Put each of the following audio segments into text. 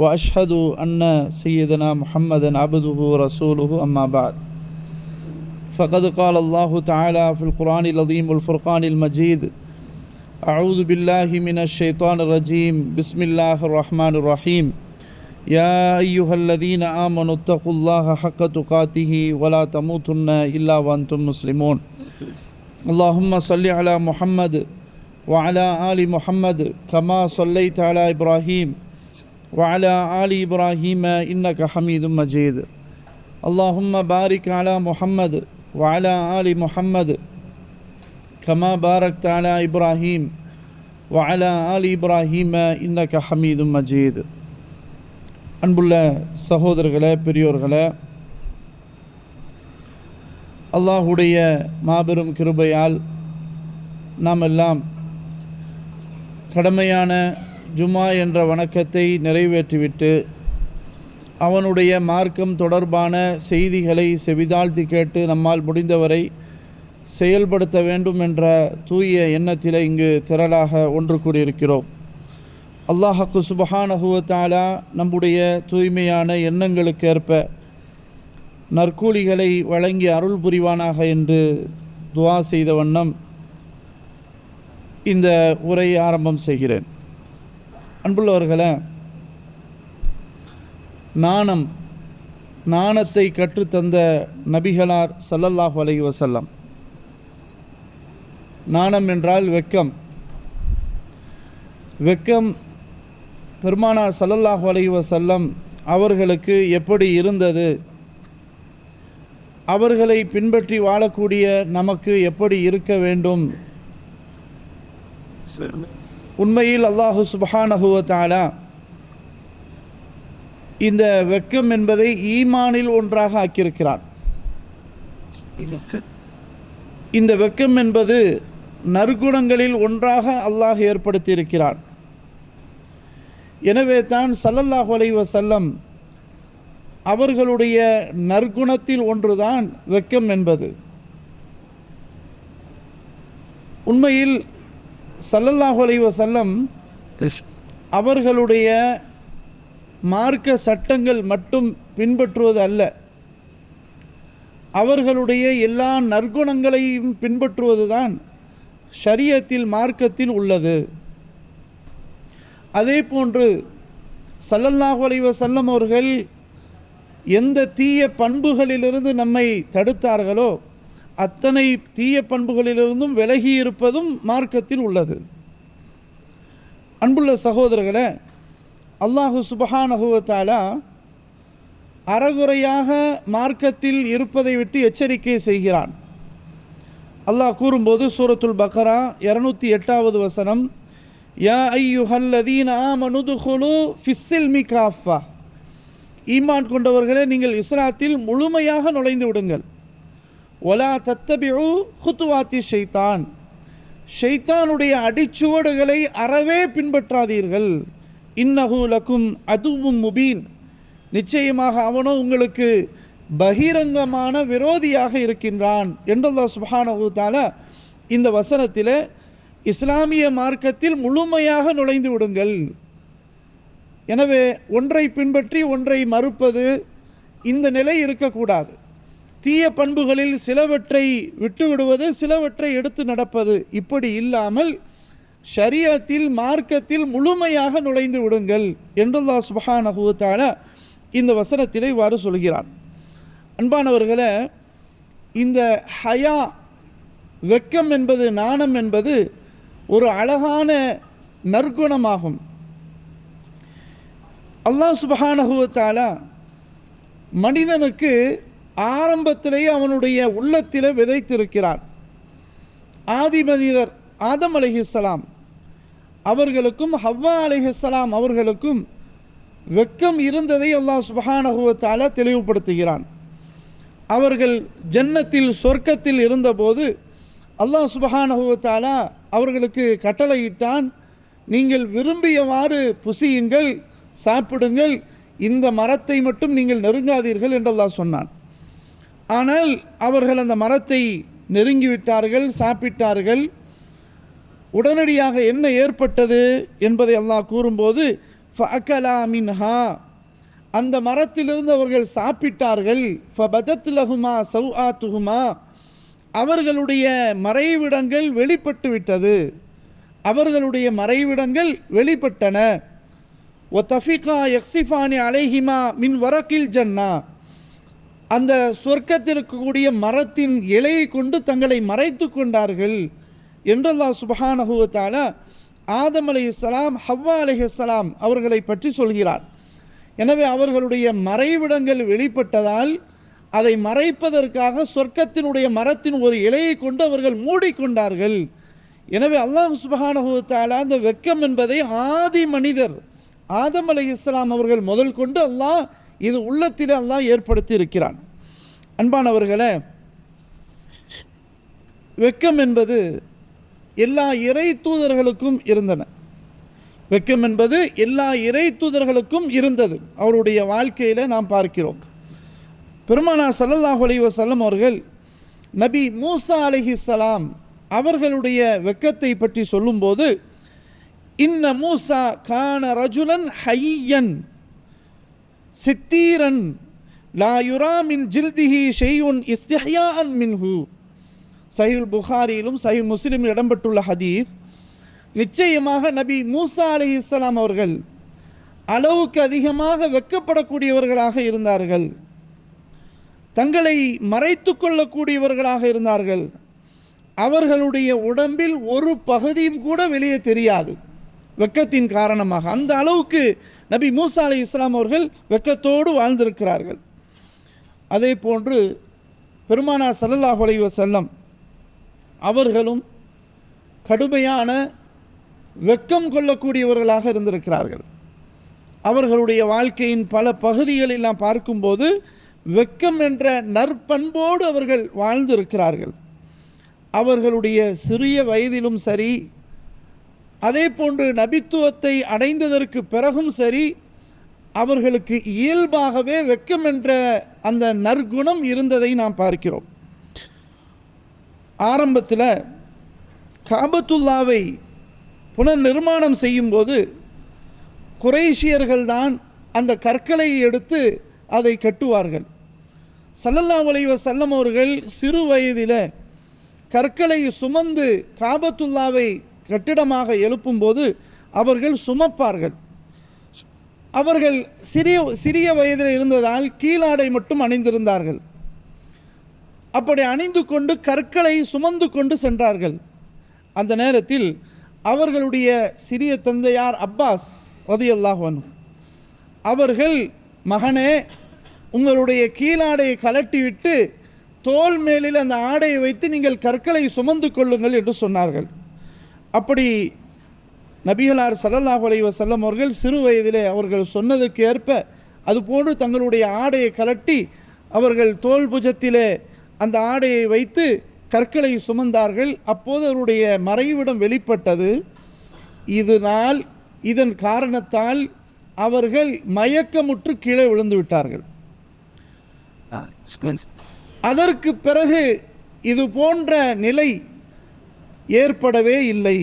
وأشهد أن سيدنا محمدا عبده ورسوله أما بعد. فقد قال الله تعالى في القرآن العظيم والفرقان المجيد أعوذ بالله من الشيطان الرجيم بسم الله الرحمن الرحيم. يا أيها الذين آمنوا اتقوا الله حق تقاته ولا تموتن إلا وأنتم مسلمون. اللهم صل على محمد وعلى آل محمد كما صليت على إبراهيم. وعلى آل إبراهيم إنك حميد مجيد اللهم بارك على محمد وعلى آل محمد كما باركت على إبراهيم وعلى آل إبراهيم إنك حميد مجيد அன்புள்ள சகோதரர்களே பெரியோர்களே அல்லாஹுடைய மாபெரும் கிருபையால் நாம் எல்லாம் கடமையான ஜுமா என்ற வணக்கத்தை நிறைவேற்றிவிட்டு அவனுடைய மார்க்கம் தொடர்பான செய்திகளை செவிதாழ்த்தி கேட்டு நம்மால் முடிந்தவரை செயல்படுத்த வேண்டும் என்ற தூய எண்ணத்தில் இங்கு திரளாக ஒன்று கூடியிருக்கிறோம். அல்லாஹக்கு சுபஹானகுவத்தாலா நம்முடைய தூய்மையான எண்ணங்களுக்கு ஏற்ப நற்கூலிகளை வழங்கி அருள் புரிவானாக என்று துவா செய்த வண்ணம் இந்த உரையை ஆரம்பம் செய்கிறேன். அன்புள்ளவர்களே நாணம் நாணத்தை கற்றுத்தந்த நபிகளார் சல்லல்லாஹ் அலைஹி வசல்லம் நாணம் என்றால் வெக்கம். வெக்கம் பெருமானார் சல்லல்லாஹ் அலைஹி வசல்லம் அவர்களுக்கு எப்படி இருந்தது? அவர்களை பின்பற்றி வாழக்கூடிய நமக்கு எப்படி இருக்க வேண்டும்? உண்மையில் அல்லாஹு சுபஹானஹுவதாழா இந்த வெக்கம் என்பதை ஈமானில் ஒன்றாக ஆக்கியிருக்கிறான். இந்த வெக்கம் என்பது நற்குணங்களில் ஒன்றாக அல்லாஹ் ஏற்படுத்தியிருக்கிறான். எனவே தான் சல்லல்லாஹு அலைஹி செல்லம் அவர்களுடைய நற்குணத்தில் ஒன்றுதான் வெக்கம் என்பது. உண்மையில் சல்லல்லாஹு வஸல்லம் அவர்களுடைய மார்க்க சட்டங்கள் மட்டும் பின்பற்றுவது அல்ல. அவர்களுடைய எல்லா நற்குணங்களையும் பின்பற்றுவதுதான் ஷரியத்தில் மார்க்கத்தில் உள்ளது. அதே போன்று சல்லல்லாஹு அலைஹி வஸல்லம் அவர்கள் எந்த தீய பண்புகளிலிருந்து நம்மை தடுத்தார்களோ அத்தனை தீய பண்புகளிலிருந்தும் விலகி இருப்பதும் மார்க்கத்தில் உள்ளது. அன்புள்ள சகோதரர்களே அல்லாஹு சுபஹானகுவத்தாலா அறகுறையாக மார்க்கத்தில் இருப்பதை விட்டு எச்சரிக்கை செய்கிறான். அல்லாஹ் கூறும்போது சூரத்துல் பக்ரா இரநூத்தி எட்டாவது வசனம் யா ஐயுஹல்லதீன் ஆமனுதுகுலு ஃபிஸ்ஸில் மிகாஃபா ஈமான் கொண்டவர்களே நீங்கள் இஸ்லாத்தில் முழுமையாக நுழைந்து விடுங்கள். ஒலா தத்தபிஉ ஹுத்துவாத்தி ஷைத்தான் ஷைத்தானுடைய அடிச்சுவடுகளை அறவே பின்பற்றாதீர்கள். இன்னஹு லக்கும் அதுவும் முபீன். நிச்சயமாக அவனோ உங்களுக்கு பகிரங்கமான விரோதியாக இருக்கின்றான் என்றல்லா சுபானகுத்தால இந்த வசனத்தில் இஸ்லாமிய மார்க்கத்தில் முழுமையாக நுழைந்து விடுங்கள். எனவே ஒன்றை பின்பற்றி ஒன்றை மறுப்பது இந்த நிலை இருக்கக்கூடாது. தீய பண்புகளில் சிலவற்றை விட்டுவிடுவது சிலவற்றை எடுத்து நடப்பது. இப்படி இல்லாமல் ஷரியத்தில் மார்க்கத்தில் முழுமையாக நுழைந்து விடுங்கள் என்றுல்லா சுபஹானஹுத்தால இந்த வசனத்திலே இவ்வாறு சொல்கிறான். அன்பானவர்களே இந்த ஹயா வெக்கம் என்பது நாணம் என்பது ஒரு அழகான நற்குணமாகும். அல்லாஹ் சுபஹானஹுவத்தாலா மனிதனுக்கு ஆரம்பத்திலேயே அவனுடைய உள்ளத்தில் விதைத்திருக்கிறான். ஆதி மனிதர் ஆதம் அலைஹிஸ்ஸலாம் அவர்களுக்கும் ஹவ்வா அலைஹிஸ்ஸலாம் அவர்களுக்கும் வெக்கம் இருந்ததை அல்லாஹ் சுபஹானஹுவத்தால தெளிவுபடுத்துகிறான். அவர்கள் ஜன்னத்தில் சொர்க்கத்தில் இருந்தபோது அல்லாஹ் சுபஹானஹுவத்தாலா அவர்களுக்கு கட்டளையிட்டான் நீங்கள் விரும்பியவாறு புசியுங்கள் சாப்பிடுங்கள் இந்த மரத்தை மட்டும் நீங்கள் நெருங்காதீர்கள் என்றெல்லாம் சொன்னான். ஆனால் அவர்கள் அந்த மரத்தை நெருங்கிவிட்டார்கள் சாப்பிட்டார்கள். உடனடியாக என்ன ஏற்பட்டது என்பதை அல்லாஹ் கூறும்போது ஃபஅகலா மின்ஹா. அந்த மரத்திலிருந்து அவர்கள் சாப்பிட்டார்கள். ஃபபதத் லஹுமா சௌஆத்துஹுமா. அவர்களுடைய மறைவிடங்கள் வெளிப்பட்டு விட்டது அவர்களுடைய மறைவிடங்கள் வெளிப்பட்டன. ஒ தஃபிகா எக்ஸிஃபானி அலைஹிமா மின் வரக்கில் ஜன்னா. அந்த சொர்க்கத்தில் இருக்கக்கூடிய மரத்தின் இலையை கொண்டு தங்களை மறைத்து கொண்டார்கள் என்று அல்லாஹ் ஆதம் அலைஹிஸ்ஸலாம் ஹவ்வா அலைஹிஸ்ஸலாம் அவர்களை பற்றி சொல்கிறார். எனவே அவர்களுடைய மறைவிடங்கள் வெளிப்பட்டதால் அதை மறைப்பதற்காக சொர்க்கத்தினுடைய மரத்தின் ஒரு இலையை கொண்டு அவர்கள் மூடிக்கொண்டார்கள். எனவே அல்லாஹ் சுபஹானஹு அந்த வெக்கம் என்பதை ஆதி மனிதர் ஆதம் அலைஹிஸ்ஸலாம் அவர்கள் முதல் கொண்டு அல்லாஹ் இது உள்ளத்தில் அல்லாஹ் ஏற்படுத்தி இருக்கிறான் அன்பானவர்களே வெக்கம் என்பது எல்லா இறை தூதர்களுக்கும் இருந்தன. வெக்கம் என்பது எல்லா இறை தூதர்களுக்கும் இருந்தது. அவருடைய வாழ்க்கையில் நாம் பார்க்கிறோம். பெருமானா சல்லல்லாஹ் அலி வசல்லம் அவர்கள் நபி மூசா அலைஹிஸ்ஸலாம் அவர்களுடைய வெக்கத்தை பற்றி சொல்லும்போது இன்ன மூசா கான ரஜுலன் ஹையன் சித்தீரன் லா யுரா மின் ஜில்திஹி ஷெய்யுன் இஸ்திஹ்யான் மின்ஹு. சஹீல் புகாரியிலும் சஹி முஸ்லிமில் இடம்பெற்றுள்ள ஹதீஸ் நிச்சயமாக நபி மூசா அலி இஸ்லாம் அவர்கள் அளவுக்கு அதிகமாக வெக்கப்படக்கூடியவர்களாக இருந்தார்கள். தங்களை மறைத்து கொள்ளக்கூடியவர்களாக இருந்தார்கள். அவர்களுடைய உடம்பில் ஒரு பகுதியும் கூட வெளியே தெரியாது. வெக்கத்தின் காரணமாக. அந்த அளவுக்கு நபி மூசா அலி இஸ்லாம் அவர்கள் வெக்கத்தோடு வாழ்ந்திருக்கிறார்கள். அதே போன்று பெருமானா சல்லல்லாஹு செல்லம் அவர்களும் கடுமையான வெக்கம் கொள்ளக்கூடியவர்களாக இருந்திருக்கிறார்கள். அவர்களுடைய வாழ்க்கையின் பல பகுதிகளில் நாம் பார்க்கும்போது வெக்கம் என்ற நற்பண்போடு அவர்கள் வாழ்ந்திருக்கிறார்கள். அவர்களுடைய சிறிய வயதிலும் சரி அதே போன்று நபித்துவத்தை அடைந்ததற்கு பிறகும் சரி அவர்களுக்கு இயல்பாகவே வெக்கம் என்ற அந்த நற்குணம் இருந்ததை நாம் பார்க்கிறோம். ஆரம்பத்தில் காபத்துல்லாவை புனர் நிர்மாணம் செய்யும்போது குரேஷியர்கள்தான் அந்த கற்களை எடுத்து அதை கட்டுவார்கள். சல்லல்லா அலைவ செல்லம் அவர்கள் சிறு வயதில் கற்களை சுமந்து காபத்துல்லாவை கட்டிடமாக எழுப்பும்போது அவர்கள் சுமப்பார்கள். அவர்கள் சிறிய சிறிய வயதில் இருந்ததால் கீழாடை மட்டும் அணிந்திருந்தார்கள். அப்படி அணிந்து கொண்டு கற்களை சுமந்து கொண்டு சென்றார்கள். அந்த நேரத்தில் அவர்களுடைய சிறிய தந்தையார் அப்பாஸ் ரதியல்லாஹன் அவர்கள் மகனே உங்களுடைய கீழாடையை கலட்டிவிட்டு தோல் மேலில் அந்த ஆடையை வைத்து நீங்கள் கற்களை சுமந்து கொள்ளுங்கள் என்று சொன்னார்கள். அப்படி நபிகளார் ஸல்லல்லாஹு அலைஹி வஸல்லம் அவர்கள் சிறு வயதிலே அவர்கள் சொன்னதுக்கு ஏற்ப அதுபோன்று தங்களுடைய ஆடையை கலட்டி அவர்கள் தோல் புஜத்திலே அந்த ஆடையை வைத்து கற்களை சுமந்தார்கள். அப்போது அவருடைய மறைவிடம் வெளிப்பட்டது இதனால் இதன் காரணத்தால் அவர்கள் மயக்கமுற்று கீழே விழுந்து விட்டார்கள். அதற்கு பிறகு இது போன்ற நிலை ஏற்படவே இல்லை.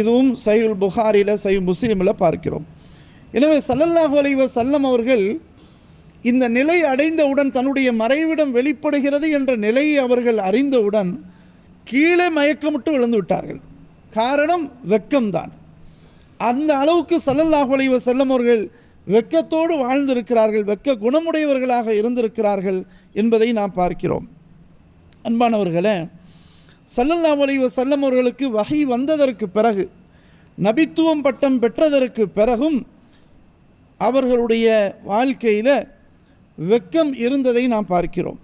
இதுவும் சயுல் புகாரில் சை முஸ்லீமில் பார்க்கிறோம். எனவே சல்லல்லாஹு அலைவ சல்லம் அவர்கள் இந்த நிலை அடைந்தவுடன் தன்னுடைய மறைவிடம் வெளிப்படுகிறது என்ற நிலையை அவர்கள் அறிந்தவுடன் கீழே மயக்கமிட்டு விழுந்து விட்டார்கள். காரணம் வெக்கம்தான். அந்த அளவுக்கு சல்லல்லாஹு அலைவ செல்லம் அவர்கள் வெக்கத்தோடு வாழ்ந்திருக்கிறார்கள் வெக்க குணமுடையவர்களாக இருந்திருக்கிறார்கள் என்பதை நாம் பார்க்கிறோம். அன்பானவர்களே சல்லல்லா அலைஹி வஸல்லம் அவர்களுக்கு வகை வந்ததற்கு பிறகு நபித்துவம் பட்டம் பெற்றதற்கு பிறகும் அவர்களுடைய வாழ்க்கையில் வெக்கம் இருந்ததை நாம் பார்க்கிறோம்.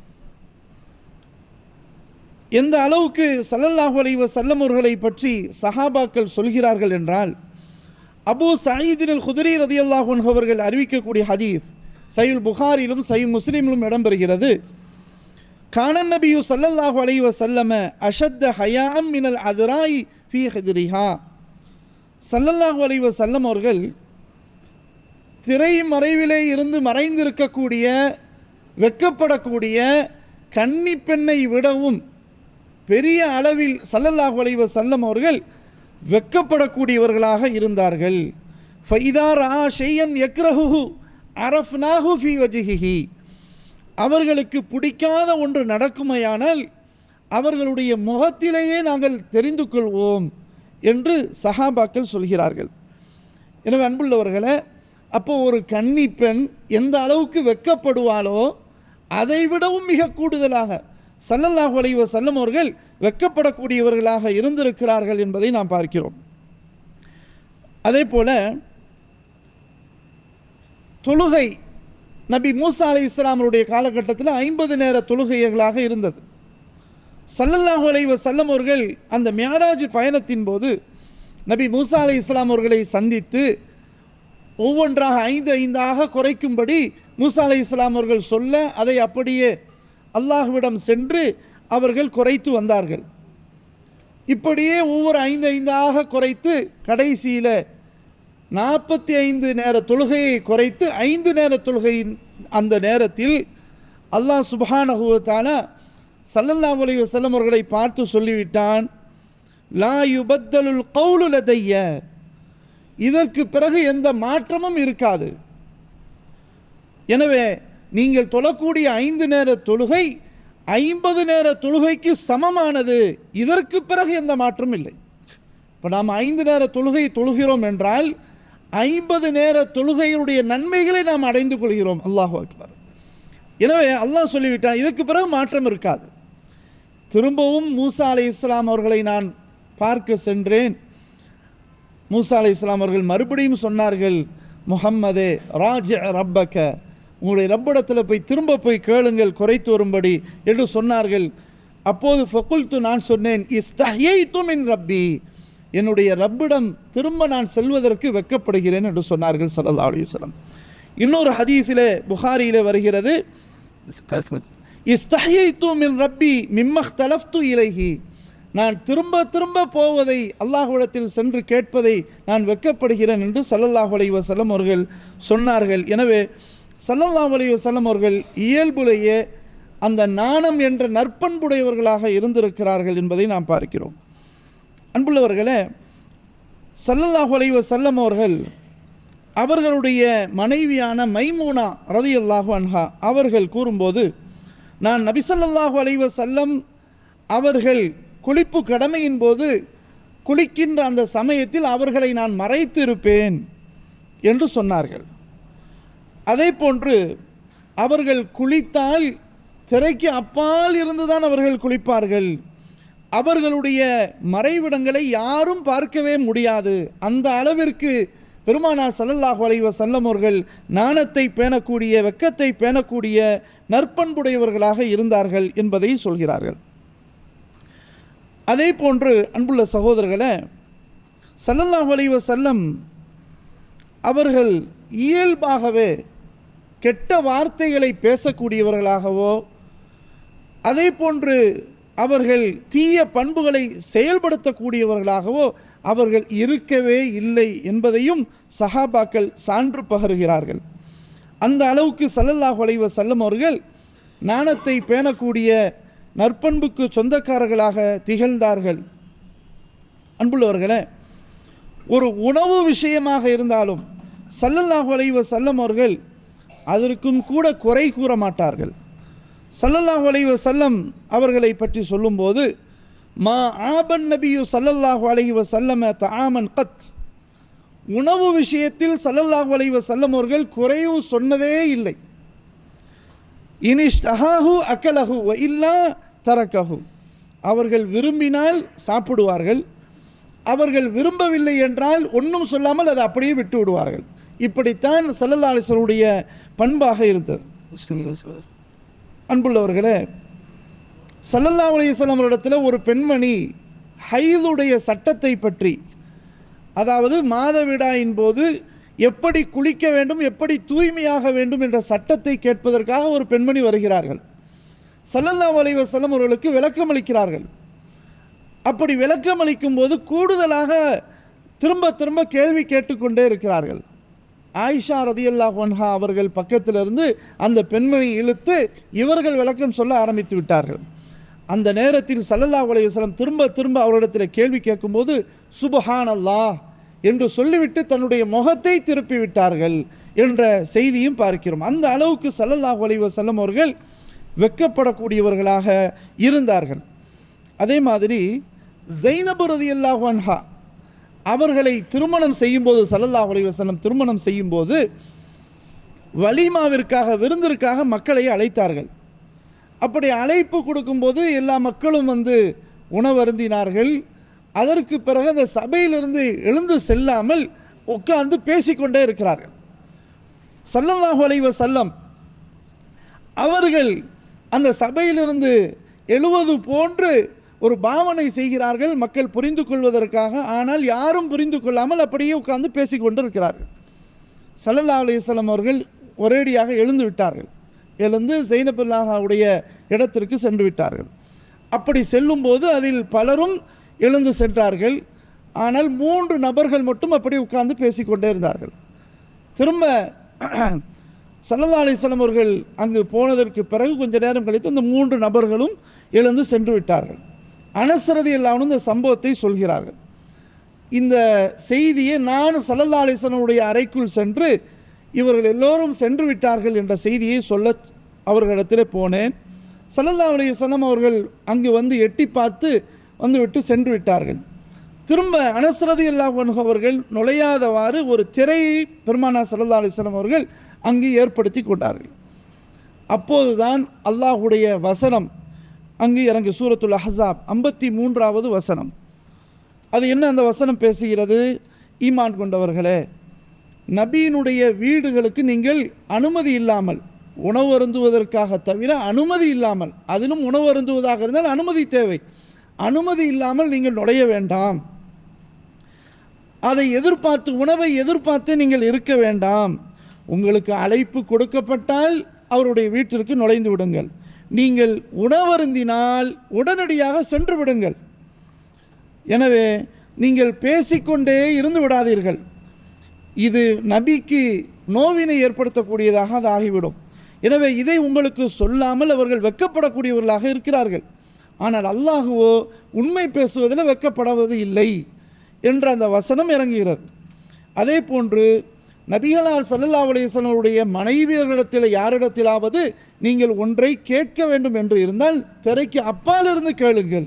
எந்த அளவுக்கு சல்லல்லாஹ் அலைஹி வஸல்லம் அவர்களை பற்றி சஹாபாக்கள் சொல்கிறார்கள் என்றால் அபு சயீதின் குதிரை ரதியல்லாஹன் அவர்கள் அறிவிக்கக்கூடிய ஹதீஸ் சயுல் புகாரிலும் சை முஸ்லீமிலும் இடம்பெறுகிறது. கானன் நபியு சல்லல்லாஹு அலைவ சல்லம அஷத்த ஹயாம் மினல் அதுராய் ஃபி ஹதிரிஹா சல்லல்லாஹு அலைவ சல்லம் அவர்கள் திரை மறைவிலே இருந்து மறைந்திருக்கக்கூடிய வெக்கப்படக்கூடிய கன்னி பெண்ணை விடவும் பெரிய அளவில் சல்லல்லாஹு அலைவ சல்லம் அவர்கள் வெக்கப்படக்கூடியவர்களாக இருந்தார்கள். ஃபைதா ரா ஷெய்யன் யக்ரஹுஹு அரஃப்னாஹு ஃபி வஜிஹிஹி அவர்களுக்கு பிடிக்காத ஒன்று நடக்குமையானால் அவர்களுடைய முகத்திலேயே நாங்கள் தெரிந்து கொள்வோம் என்று சஹாபாக்கள் சொல்கிறார்கள். எனவே அன்புள்ளவர்களே அப்போ ஒரு கன்னி பெண் எந்த அளவுக்கு வெக்கப்படுவாளோ அதை விடவும் மிக கூடுதலாக சல்லல்லாஹ் அலைஹி செல்லும் அவர்கள் வெக்கப்படக்கூடியவர்களாக இருந்திருக்கிறார்கள் என்பதை நாம் பார்க்கிறோம். அதே போல தொழுகை நபி மூசா அலி இஸ்லாமருடைய காலகட்டத்தில் ஐம்பது நேர தொழுகைகளாக இருந்தது. சல்லல்லாஹு அலைவ வஸல்லம் அவர்கள் அந்த மியாராஜ் பயணத்தின் போது நபி மூசா அலி இஸ்லாம் அவர்களை சந்தித்து ஒவ்வொன்றாக ஐந்து ஐந்தாக குறைக்கும்படி மூசா அலி இஸ்லாம் அவர்கள் சொல்ல அதை அப்படியே அல்லாஹ்விடம் சென்று அவர்கள் குறைத்து வந்தார்கள். இப்படியே ஒவ்வொரு ஐந்து ஐந்தாக குறைத்து கடைசியில் நாற்பத்தி ஐந்து நேர தொழுகையை குறைத்து ஐந்து நேர தொழுகையின் அந்த நேரத்தில் அல்லாஹ் சுபானகுவத்தான சல்லல்லா அலைஹி வஸல்லம் அவர்களை பார்த்து சொல்லிவிட்டான் லா யுபத்தலுல் கவுலுலதைய இதற்கு பிறகு எந்த மாற்றமும் இருக்காது. எனவே நீங்கள் தொழக்கூடிய ஐந்து நேர தொழுகை ஐம்பது நேர தொழுகைக்கு சமமானது. இதற்கு பிறகு எந்த மாற்றமும் இல்லை. இப்போ நாம் ஐந்து நேர தொழுகை தொழுகிறோம் என்றால் ஐம்பது நேர தொழுகைகளுடைய நன்மைகளை நாம் அடைந்து கொள்கிறோம். அல்லாஹ் அக்பர். எனவே அல்லாஹ் சொல்லிவிட்டான் இதுக்கு பிறகு மாற்றம் இருக்காது. திரும்பவும் மூசா அலி இஸ்லாம் அவர்களை நான் பார்க்க சென்றேன். மூசா அலி இஸ்லாம் அவர்கள் மறுபடியும் சொன்னார்கள் முஹம்மதே ராஜ ரப்பக்க. உங்களுடைய ரப்பிடத்தில் போய் திரும்ப போய் கேளுங்கள் குறைத்து வரும்படி என்று சொன்னார்கள். அப்போது ஃபகுல்து நான் சொன்னேன் இஸ்தஹியை துமின் ரப்பி. என்னுடைய ரப்பிடம் திரும்ப நான் செல்வதற்கு வெக்கப்படுகிறேன் என்று சொன்னார்கள் சல்லா அலிஸ்லாம் இன்னொரு ஹதீஸிலே புகாரியிலே வருகிறது இஸ்தஹியைத்து மின் ரப்பி மிம்மஹ் தலஃப்து இலகி நான் திரும்ப திரும்ப போவதை அல்லாஹுடத்தில் சென்று கேட்பதை நான் வெக்கப்படுகிறேன் என்று ஸல்லல்லாஹு அலைஹி வசலம் அவர்கள் சொன்னார்கள். எனவே ஸல்லல்லாஹு அலைஹி வசலம் அவர்கள் இயல்புலேயே அந்த நாணம் என்ற நற்பண்புடையவர்களாக இருந்திருக்கிறார்கள் என்பதை நாம் பார்க்கிறோம். அன்புள்ளவர்களே சல்லல்லாஹு அலைவ செல்லம் அவர்கள் அவர்களுடைய மனைவியான மைமூனா ரதியல்லாஹு அன்ஹா அவர்கள் கூறும்போது நான் நபிசல்லாஹு அலைவ செல்லம் அவர்கள் குளிப்பு கடமையின் போது குளிக்கின்ற அந்த சமயத்தில் அவர்களை நான் மறைத்து இருப்பேன் என்று சொன்னார்கள். அதே போன்று அவர்கள் குளித்தால் திரைக்கு அப்பால் இருந்துதான் அவர்கள் குளிப்பார்கள். அவர்களுடைய மறைவிடங்களை யாரும் பார்க்கவே முடியாது. அந்த அளவிற்கு பெருமானார் சல்லல்லாஹு அலைவ வஸல்லம் அவர்கள் நாணத்தை பேணக்கூடிய வெக்கத்தை பேணக்கூடிய நற்பண்புடையவர்களாக இருந்தார்கள் என்பதை சொல்கிறார்கள். அதே போன்று அன்புள்ள சகோதரர்களை சல்லல்லாஹு அலைவ செல்லம் அவர்கள் இயல்பாகவே கெட்ட வார்த்தைகளை பேசக்கூடியவர்களாகவோ அதே போன்று அவர்கள் தீய பண்புகளை செயல்படுத்தக்கூடியவர்களாகவோ அவர்கள் இருக்கவே இல்லை என்பதையும் சஹாபாக்கள் சான்று பகருகிறார்கள். அந்த அளவுக்கு சல்லல்லாஹ் வளைவ செல்லும் அவர்கள் நாணத்தை பேணக்கூடிய நற்பண்புக்கு சொந்தக்காரர்களாக திகழ்ந்தார்கள். அன்புள்ளவர்களே ஒரு உணவு விஷயமாக இருந்தாலும் சல்லல்லாஹ் வளைவ செல்லும் அவர்கள் அதற்கும் கூட குறை கூற மாட்டார்கள். சல்லல்லாஹ் அலைவ செல்லம் அவர்களை பற்றி சொல்லும்போது மா ஆபன் நபியு ஸல்லல்லாஹு அலைஹி வஸல்லம தாமன் கத். உணவு விஷயத்தில் சல்லல்லாஹு அலைவ செல்லம் அவர்கள் குறைவு சொன்னதே இல்லை. இனிஷ்டஹாஹு அக்கலஹு இல்லா தரக்கஹு. அவர்கள் விரும்பினால் சாப்பிடுவார்கள். அவர்கள் விரும்பவில்லை என்றால் ஒன்றும் சொல்லாமல் அதை அப்படியே விட்டு விடுவார்கள் இப்படித்தான் சல்லல்லா அலைஹி பண்பாக இருந்தது. அன்புள்ளவர்களே சல்லல்லா அலையம் இடத்துல ஒரு பெண்மணி ஹைதுடைய சட்டத்தை பற்றி அதாவது மாதவிடாயின் போது எப்படி குளிக்க வேண்டும் எப்படி தூய்மையாக வேண்டும் என்ற சட்டத்தை கேட்பதற்காக ஒரு பெண்மணி வருகிறார்கள். சல்லல்லா அலைஹி அவர்களுக்கு விளக்கம் அளிக்கிறார்கள். அப்படி விளக்கம் அளிக்கும் போது கூடுதலாக திரும்ப திரும்ப கேள்வி கேட்டுக்கொண்டே இருக்கிறார்கள். ஆயிஷா ரதியல்லாஹு ஒன்ஹா அவர்கள் பக்கத்திலிருந்து அந்த பெண்மணி இழுத்து இவர்கள் விளக்கம் சொல்ல ஆரம்பித்து விட்டார்கள். அந்த நேரத்தில் சல்லல்லா உலகம் திரும்ப திரும்ப அவரிடத்தில் கேள்வி கேட்கும்போது சுபஹான் அல்லாஹ் என்று சொல்லிவிட்டு தன்னுடைய முகத்தை திருப்பி விட்டார்கள் என்ற செய்தியும் பார்க்கிறோம். அந்த அளவுக்கு சல்லல்லா உலகம் அவர்கள் வெக்கப்படக்கூடியவர்களாக இருந்தார்கள். அதே மாதிரி ஜைனபு ரதியல்லாஹு ஒன்ஹா அவர்களை திருமணம் செய்யும்போது சல்லல்லா அலைஹி திருமணம் செய்யும்போது வலிமாவிற்காக விருந்திற்காக மக்களை அழைத்தார்கள். அப்படி அழைப்பு கொடுக்கும்போது எல்லா மக்களும் வந்து உணவருந்தினார்கள். அதற்கு பிறகு அந்த சபையிலிருந்து எழுந்து செல்லாமல் உட்கார்ந்து பேசிக்கொண்டே இருக்கிறார்கள். சல்லல்லாஹு அலைவ செல்லம் அவர்கள் அந்த சபையிலிருந்து எழுவது போன்று ஒரு பாவனை செய்கிறார்கள் மக்கள் புரிந்து கொள்வதற்காக ஆனால் யாரும் புரிந்து கொள்ளாமல் அப்படியே உட்கார்ந்து பேசிக்கொண்டு இருக்கிறார்கள் சல்லல்லா அலைஹி அவர்கள் ஒரேடியாக எழுந்து விட்டார்கள். எழுந்து ஜெயினபுல்லாஹாவுடைய இடத்திற்கு சென்று விட்டார்கள். அப்படி செல்லும்போது அதில் பலரும் எழுந்து சென்றார்கள். ஆனால் மூன்று நபர்கள் மட்டும் அப்படி உட்கார்ந்து பேசிக்கொண்டே இருந்தார்கள். திரும்ப சல்லதா அலிஸ்லாம் அவர்கள் அங்கு போனதற்கு பிறகு கொஞ்ச நேரம் கழித்து அந்த மூன்று நபர்களும் எழுந்து சென்று விட்டார்கள். அனசரதி இல்லாமல் இந்த சம்பவத்தை சொல்கிறார்கள். இந்த செய்தியை நான் சல்லல்லா அறைக்குள் சென்று இவர்கள் எல்லோரும் சென்று விட்டார்கள் என்ற செய்தியை சொல்ல அவர்களிடத்தில் போனேன். சல்லல்லா அலிஸ்லாம் அவர்கள் அங்கு வந்து எட்டி பார்த்து வந்துவிட்டு சென்று விட்டார்கள். திரும்ப அனசரதி இல்லாமல் அவர்கள் நுழையாதவாறு ஒரு திரையை பெருமானா சல்லா அலிஸ்லாம் அவர்கள் அங்கு ஏற்படுத்தி கொண்டார்கள். அப்போதுதான் அல்லாஹுடைய வசனம் அங்கு இறங்கு. சூரத்துல் அஹ்ஸாப் ஐம்பத்தி மூன்றாவது வசனம். அது என்ன அந்த வசனம் பேசுகிறது? ஈமான் கொண்டவர்களே நபியினுடைய வீடுகளுக்கு நீங்கள் அனுமதி இல்லாமல் உணவு அருந்துவதற்காக தவிர அனுமதி இல்லாமல் அதிலும் உணவு அருந்துவதாக இருந்தால் அனுமதி தேவை. அனுமதி இல்லாமல் நீங்கள் நுழைய வேண்டாம். அதை எதிர்பார்த்து உணவை எதிர்பார்த்து நீங்கள் இருக்க வேண்டாம். உங்களுக்கு அழைப்பு கொடுக்கப்பட்டால் அவருடைய வீட்டிற்கு நுழைந்து விடுங்கள். நீங்கள் உணவருந்தினால் உடனடியாக சென்று விடுங்கள். எனவே நீங்கள் பேசிக்கொண்டே இருந்து விடாதீர்கள். இது நபிக்கு நோவினை ஏற்படுத்தக்கூடியதாக அது ஆகிவிடும். எனவே இதை உங்களுக்கு சொல்லாமல் அவர்கள் வெக்கப்படக்கூடியவர்களாக இருக்கிறார்கள். ஆனால் அல்லாஹுவோ உண்மை பேசுவதில் வெக்கப்படுவது இல்லை என்ற அந்த வசனம் இறங்குகிறது. அதே போன்று நபிகளார் சல்லல்லா அலிஸ்வனுடைய மனைவியர்களிடத்தில் யாரிடத்திலாவது நீங்கள் ஒன்றை கேட்க வேண்டும் என்று இருந்தால் திரைக்கு அப்பாலிருந்து கேளுங்கள்.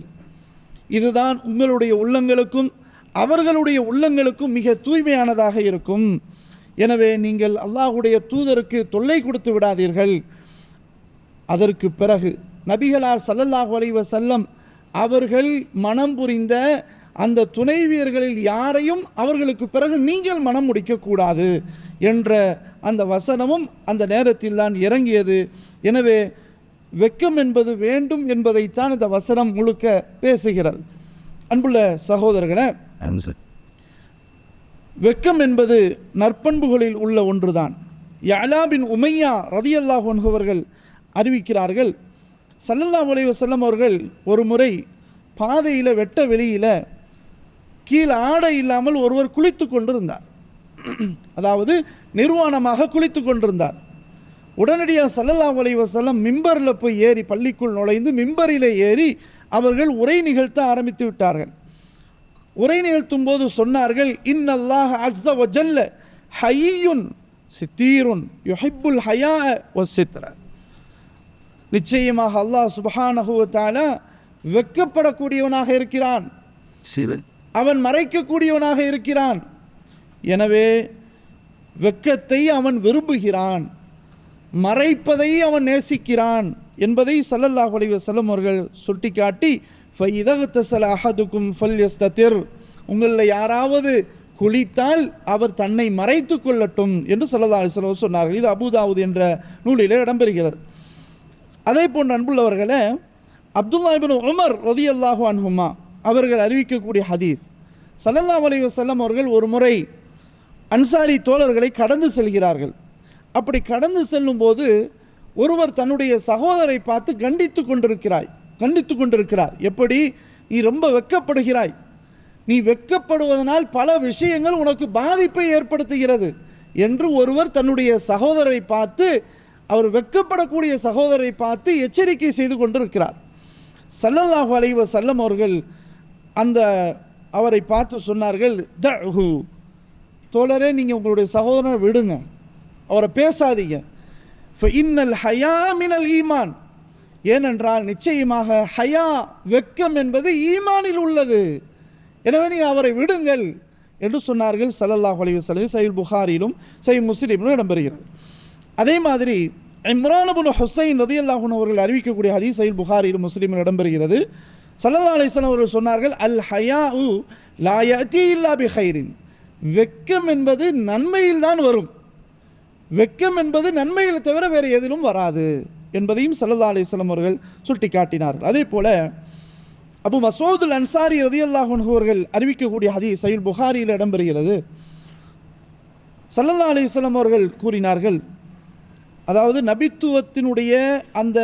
இதுதான் உங்களுடைய உள்ளங்களுக்கும் அவர்களுடைய உள்ளங்களுக்கும் மிக தூய்மையானதாக இருக்கும். எனவே நீங்கள் அல்லாஹுடைய தூதருக்கு தொல்லை கொடுத்து விடாதீர்கள். அதற்கு பிறகு நபிகளார் சல்லல்லாஹ் அலைஹி அவர்கள் மனம் புரிந்த அந்த துணைவியர்களில் யாரையும் அவர்களுக்கு பிறகு நீங்கள் மனம் முடிக்கக்கூடாது என்ற அந்த வசனமும் அந்த நேரத்தில் தான் இறங்கியது. எனவே வெக்கம் என்பது வேண்டும் என்பதைத்தான் இந்த வசனம் முழுக்க பேசுகிறது. அன்புள்ள சகோதரர்களே வெக்கம் என்பது நற்பண்புகளில் உள்ள ஒன்றுதான். யலாபின் உமையா ரதியல்லாஹ் அவர்கள் அறிவிக்கிறார்கள் சல்லல்லாஹு அலைஹி வஸல்லம் அவர்கள் ஒரு முறை பாதையில் வெட்ட வெளியில் கீழே ஆடை இல்லாமல் ஒருவர் குளித்து கொண்டிருந்தார். அதாவது நிர்வாணமாக குளித்து கொண்டிருந்தார். உடனடியாக சல்லல்லா அலைஹி மிம்பரில் போய் ஏறி பள்ளிக்குள் நுழைந்து மிம்பரில் ஏறி அவர்கள் உரை நிகழ்த்த ஆரம்பித்து விட்டார்கள். உரை நிகழ்த்தும் போது சொன்னார்கள் இன்னல்லாஹ் அஸ்ஸ வஜல்ல ஹையுன் சித்தீருன் யுஹிப்புல் ஹயா வசித்ர நிச்சயமாக அல்லாஹ் சுபஹானஹு வெக்கப்படக்கூடியவனாக இருக்கிறான். அவன் மறைக்கக்கூடியவனாக இருக்கிறான். எனவே வெக்கத்தை அவன் விரும்புகிறான். மறைப்பதை அவன் நேசிக்கிறான் என்பதை சல்லல்லாஹு அலைஹி அவர்கள் சுட்டிக்காட்டி ஃபைதகத்தசல அஹதுக்கும் ஃபல்யஸ்ததிர். உங்களில் யாராவது குளித்தால் அவர் தன்னை மறைத்து கொள்ளட்டும் என்று சல்லல்லா அலிஸ்லம் சொன்னார்கள். இது அபுதாவுது என்ற நூலிலே இடம்பெறுகிறது. அதே போன்ற அன்புள்ளவர்களே அப்துல்லா இபின் உமர் ரதி அல்லாஹு அன்ஹுமா அவர்கள் அறிவிக்கக்கூடிய ஹதீஸ். சல்லல்லா அலைஹி வஸல்லம் அவர்கள் ஒரு முறை அன்சாரி தோழர்களை கடந்து செல்கிறார்கள். அப்படி கடந்து செல்லும்போது ஒருவர் தன்னுடைய சகோதரை பார்த்து கண்டித்து கொண்டிருக்கிறாய் கண்டித்து கொண்டிருக்கிறார். எப்படி? நீ ரொம்ப வெட்கப்படுகிறாய் நீ வெட்கப்படுவதனால் பல விஷயங்கள் உனக்கு பாதிப்பை ஏற்படுத்துகிறது என்று ஒருவர் தன்னுடைய சகோதரரை பார்த்து அவர் வெட்கப்படக்கூடிய சகோதரரை பார்த்து எச்சரிக்கை செய்து கொண்டிருக்கிறார். சல்லல்லாஹு அலைவ செல்லம் அவர்கள் அந்த அவரை பார்த்து சொன்னார்கள் த ஹூ தோழரே நீங்கள் உங்களுடைய சகோதரனை விடுங்க. அவரை பேசாதீங்க. இன்னல் ஹயா மினல் ஈமான். ஏனென்றால் நிச்சயமாக ஹயா வெக்கம் என்பது ஈமானில் உள்ளது. எனவே நீங்கள் அவரை விடுங்கள் என்று சொன்னார்கள். சல்லல்லாஹ் அலைஹி வஸல்லம் சைல் புகாரிலும் சை முஸ்லீமிலும் இடம்பெறுகிறது. அதே மாதிரி இம்ரானபுல் ஹுசைன் ரதியல்லாஹுன் அவர்கள் அறிவிக்கக்கூடிய ஹதீஸ் சயில் புகாரிலும் முஸ்லீமில் இடம்பெறுகிறது. ஸல்லல்லாஹு அலிஸ்லாம் அவர்கள் சொன்னார்கள் அல் ஹயா உ லா இல்லா பி ஹைரின் வெக்கம் என்பது நன்மையில் தான் வரும். வெக்கம் என்பது நன்மையில் தவிர வேறு எதிலும் வராது என்பதையும் சல்லல்லா அலிஸ்லாம் அவர்கள் சுட்டி காட்டினார்கள் அதே போல் அபு மசோதுல் அன்சாரி ரதியல்லாஹுன் அவர்கள் அறிவிக்கக்கூடிய ஹதி சயில் புகாரியில் இடம்பெறுகிறது. சல்லல்லா அலிஸ்லாம் அவர்கள் கூறினார்கள் அதாவது நபித்துவத்தினுடைய அந்த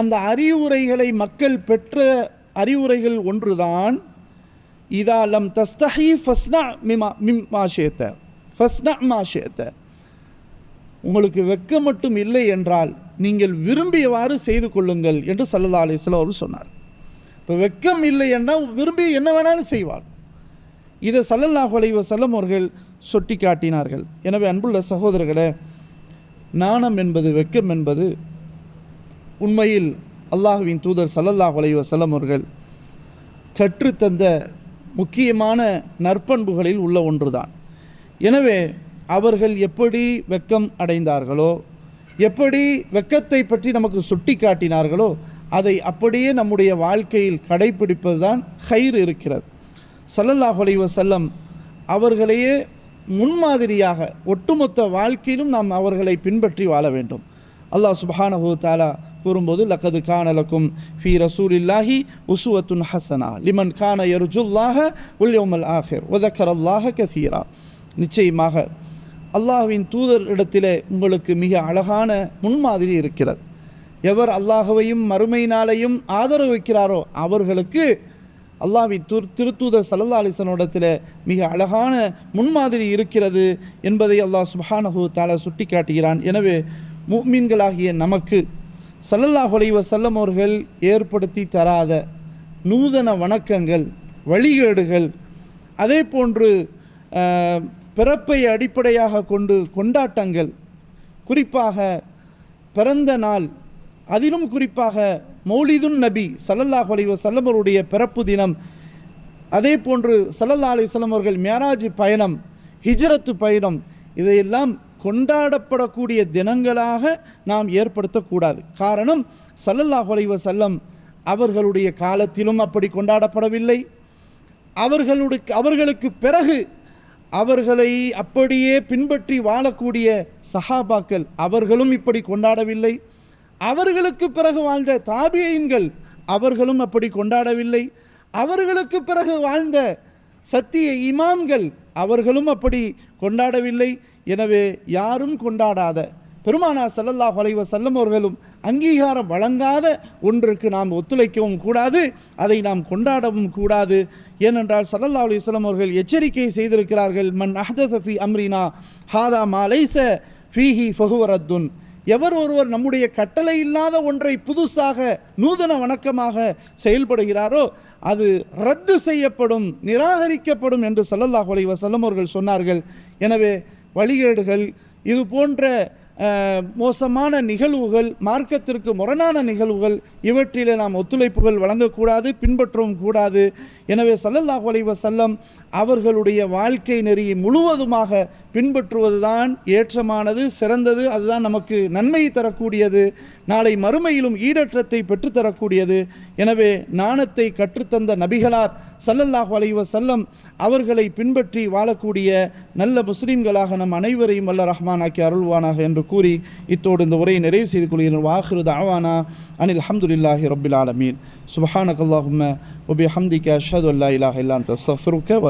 அந்த அறிவுரைகளை மக்கள் பெற்ற அறிவுரைகள் ஒன்றுதான். இதாலம் தஸ்தஹி ஃபஸ்னா மிமா மிம் மாஷேத்த ஃபஸ்னா மாஷேத்த உங்களுக்கு வெக்கம் மட்டும் இல்லை என்றால் நீங்கள் விரும்பியவாறு செய்து கொள்ளுங்கள் என்று சல்லல்லா அலிஸ்லாம் அவர் சொன்னார். இப்போ வெக்கம் இல்லை என்றால் விரும்பி என்ன வேணாலும் செய்வார். இதை சல்லல்லாஹ் அலைஹி வஸல்லம் அவர்கள் சுட்டி காட்டினார்கள் எனவே அன்புள்ள சகோதரர்களே நாணம் என்பது வெக்கம் என்பது உண்மையில் அல்லாஹுவின் தூதர் சல்லல்லாஹ் அலைஹி செல்லம் அவர்கள் கற்றுத்தந்த முக்கியமான நற்பண்புகளில் உள்ள ஒன்றுதான். எனவே அவர்கள் எப்படி வெக்கம் அடைந்தார்களோ எப்படி வெக்கத்தை பற்றி நமக்கு சுட்டி காட்டினார்களோ அதை அப்படியே நம்முடைய வாழ்க்கையில் கடைபிடிப்பது தான் ஹைர் இருக்கிறது. சல்லல்லாஹ் அலைஹி செல்லம் அவர்களையே முன்மாதிரியாக ஒட்டுமொத்த வாழ்க்கையிலும் நாம் அவர்களை பின்பற்றி வாழ வேண்டும். அல்லாஹ் சுபஹானஹூ தாலா கூறும்போது லக்கது கானலக்கும் ஃபி ரசூலில்லாஹி உசுவத்துன் ஹசனா லிமன் கான யர்ஜுல்லாஹ உல்யோமல் ஆஹிர் உதக்கர் அல்லாஹ கசீரா. நிச்சயமாக அல்லாஹ்வின் தூதர் இடத்திலே உங்களுக்கு மிக அழகான முன்மாதிரி இருக்கிறது. எவர் அல்லாஹுவையும் மறுமை நாளையும் ஆதரவு வைக்கிறாரோ அவர்களுக்கு அல்லாஹ்வின் துர் திருத்தூதர் சல்லா அலிசனோடத்தில் மிக அழகான முன்மாதிரி இருக்கிறது என்பதை அல்லாஹ் சுபஹானஹூ தாலா சுட்டி காட்டுகிறான் எனவே மூமீன்களாகிய நமக்கு சல்லல்லாஹு அலைஹி அவர்கள் ஏற்படுத்தி தராத நூதன வணக்கங்கள் வழிகேடுகள் அதே போன்று பிறப்பை அடிப்படையாக கொண்டு கொண்டாட்டங்கள் குறிப்பாக பிறந்த நாள் அதிலும் குறிப்பாக மௌலிதுன் நபி சல்லல்லாஹ் அலைவ செல்லமருடைய பிறப்பு தினம் அதே போன்று சல்லல்லா அலிஸ்லாம் அவர்கள் மேராஜ் பயணம் ஹிஜரத்து பயணம் இதையெல்லாம் கொண்டாடப்படக்கூடிய தினங்களாக நாம் ஏற்படுத்தக்கூடாது. காரணம் சல்லல்லாஹ் வலைவ செல்லம் அவர்களுடைய காலத்திலும் அப்படி கொண்டாடப்படவில்லை. அவர்களுடைய அவர்களுக்கு பிறகு அவர்களை அப்படியே பின்பற்றி வாழக்கூடிய சஹாபாக்கள் அவர்களும் இப்படி கொண்டாடவில்லை. அவர்களுக்கு பிறகு வாழ்ந்த தாபியன்கள் அவர்களும் அப்படி கொண்டாடவில்லை. அவர்களுக்கு பிறகு வாழ்ந்த சத்திய இமாம்கள் அவர்களும் அப்படி கொண்டாடவில்லை. எனவே யாரும் கொண்டாடாத பெருமானா சல்லல்லாஹ் வலைவ செல்லமோர்களும் அவர்களும் அங்கீகாரம் வழங்காத ஒன்றுக்கு நாம் ஒத்துழைக்கவும் கூடாது அதை நாம் கொண்டாடவும் கூடாது. ஏனென்றால் சல்லல்லா அலி அவர்கள் எச்சரிக்கை செய்திருக்கிறார்கள் மன் அஹதஃபி அம்ரினா ஹாதா மாலைச ஃபீஹி ஃபஹுவரத்துன் எவர் ஒருவர் நம்முடைய கட்டளை இல்லாத ஒன்றை புதுசாக நூதன வணக்கமாக செயல்படுகிறாரோ அது ரத்து செய்யப்படும் நிராகரிக்கப்படும் என்று சல்லல்லாஹ் அலைஹி வஸல்லம் அவர்கள் சொன்னார்கள். எனவே வழிகேடுகள் இது போன்ற மோசமான நிகழ்வுகள் மார்க்கத்திற்கு முரணான நிகழ்வுகள் இவற்றில் நாம் ஒத்துழைப்புகள் வழங்கக்கூடாது பின்பற்றவும் கூடாது. எனவே சல்லல்லாஹ் வலைவ செல்லம் அவர்களுடைய வாழ்க்கை நெறியை முழுவதுமாக பின்பற்றுவதுதான் ஏற்றமானது சிறந்தது அதுதான் நமக்கு நன்மை தரக்கூடியது. நாளை மறுமையிலும் ஈடற்றத்தை பெற்றுத்தரக்கூடியது. எனவே நாணத்தை கற்றுத்தந்த நபிகளார் சல்லல்லாஹ் அலைவ செல்லம் அவர்களை பின்பற்றி வாழக்கூடிய நல்ல முஸ்லீம்களாக நம் அனைவரையும் வல்ல ரஹ்மானாக்கி அருள்வானாக என்று கூறி இத்தோடு இந்த உரையை நிறைவு செய்து கொள்கிறேன். வாஹிரு தாவானா அனில் அல்ஹம்துலில்லாஹி ரபில் ஆலமீன். சுபஹானக் அல்லாஹும்ம ஒபி ஹம்திகா ஷது அல்லா இலாஹ இல்லா அன்த அஸ்தக்ஃபிருக்க